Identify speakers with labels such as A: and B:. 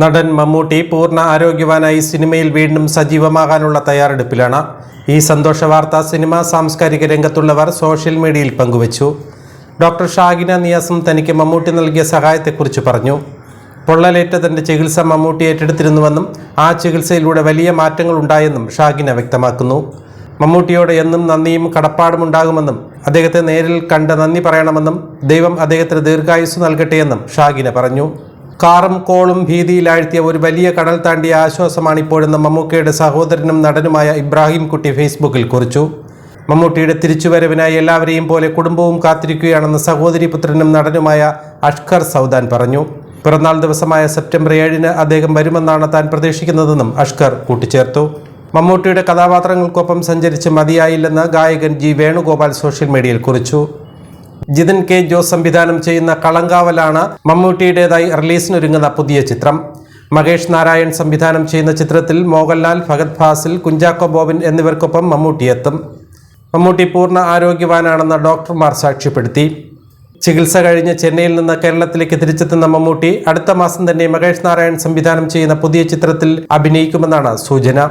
A: നടൻ മമ്മൂട്ടി പൂർണ ആരോഗ്യവാനായി സിനിമയിൽ വീണ്ടും സജീവമാകാനുള്ള തയ്യാറെടുപ്പിലാണ്. ഈ സന്തോഷ വാർത്ത സിനിമാ സാംസ്കാരിക രംഗത്തുള്ളവർ സോഷ്യൽ മീഡിയയിൽ പങ്കുവച്ചു. ഡോക്ടർ ഷാഗിന നിയാസും തനിക്ക് മമ്മൂട്ടി നൽകിയ സഹായത്തെക്കുറിച്ച് പറഞ്ഞു. പൊള്ളലേറ്റ തന്റെ ചികിത്സ മമ്മൂട്ടി ഏറ്റെടുത്തിരുന്നുവെന്നും ആ ചികിത്സയിലൂടെ വലിയ മാറ്റങ്ങൾ ഉണ്ടായെന്നും ഷാഹിന വ്യക്തമാക്കുന്നു. മമ്മൂട്ടിയോട് എന്നും നന്ദിയും കടപ്പാടും ഉണ്ടാകുമെന്നും അദ്ദേഹത്തെ നേരിൽ കണ്ട് നന്ദി പറയണമെന്നും ദൈവം അദ്ദേഹത്തിന് ദീർഘായുസ് നൽകട്ടെയെന്നും ഷാഗിന പറഞ്ഞു. കാറും കോളും ഭീതിയിലാഴ്ത്തിയ ഒരു വലിയ കടൽ താണ്ടിയ ആശ്വാസമാണ് ഇപ്പോഴെന്ന് മമ്മൂക്കയുടെ സഹോദരനും നടനുമായ ഇബ്രാഹിം കുട്ടി ഫേസ്ബുക്കിൽ കുറിച്ചു. മമ്മൂട്ടിയുടെ തിരിച്ചുവരവിനായി എല്ലാവരെയും പോലെ കുടുംബവും കാത്തിരിക്കുകയാണെന്ന് സഹോദരി പുത്രനും നടനുമായ അഷ്കർ സൗദാൻ പറഞ്ഞു. പിറന്നാൾ ദിവസമായ സെപ്റ്റംബർ ഏഴിന് അദ്ദേഹം വരുമെന്നാണ് താൻ പ്രതീക്ഷിക്കുന്നതെന്നും അഷ്കർ കൂട്ടിച്ചേർത്തു. മമ്മൂട്ടിയുടെ കഥാപാത്രങ്ങൾക്കൊപ്പം സഞ്ചരിച്ച് മതിയായില്ലെന്ന് ഗായകൻ ജി വേണുഗോപാൽ സോഷ്യൽ മീഡിയയിൽ കുറിച്ചു. ജിതിൻ കെ ജോസ് സംവിധാനം ചെയ്യുന്ന കളങ്കാവലാണ് മമ്മൂട്ടിയുടേതായി റിലീസിനൊരുങ്ങുന്ന പുതിയ ചിത്രം. മഹേഷ് നാരായൺ സംവിധാനം ചെയ്യുന്ന ചിത്രത്തിൽ മോഹൻലാൽ ഭഗത് ഫാസിൽ കുഞ്ചാക്കോ ബോബൻ എന്നിവർക്കൊപ്പം മമ്മൂട്ടി എത്തും. മമ്മൂട്ടി പൂർണ ആരോഗ്യവാനാണെന്ന് ഡോക്ടർമാർ സാക്ഷ്യപ്പെടുത്തി. ചികിത്സ കഴിഞ്ഞ് ചെന്നൈയിൽ നിന്ന് കേരളത്തിലേക്ക് തിരിച്ചെത്തുന്ന മമ്മൂട്ടി അടുത്ത മാസം തന്നെ മഹേഷ് നാരായൺ സംവിധാനം ചെയ്യുന്ന പുതിയ ചിത്രത്തിൽ അഭിനയിക്കുമെന്നാണ് സൂചന.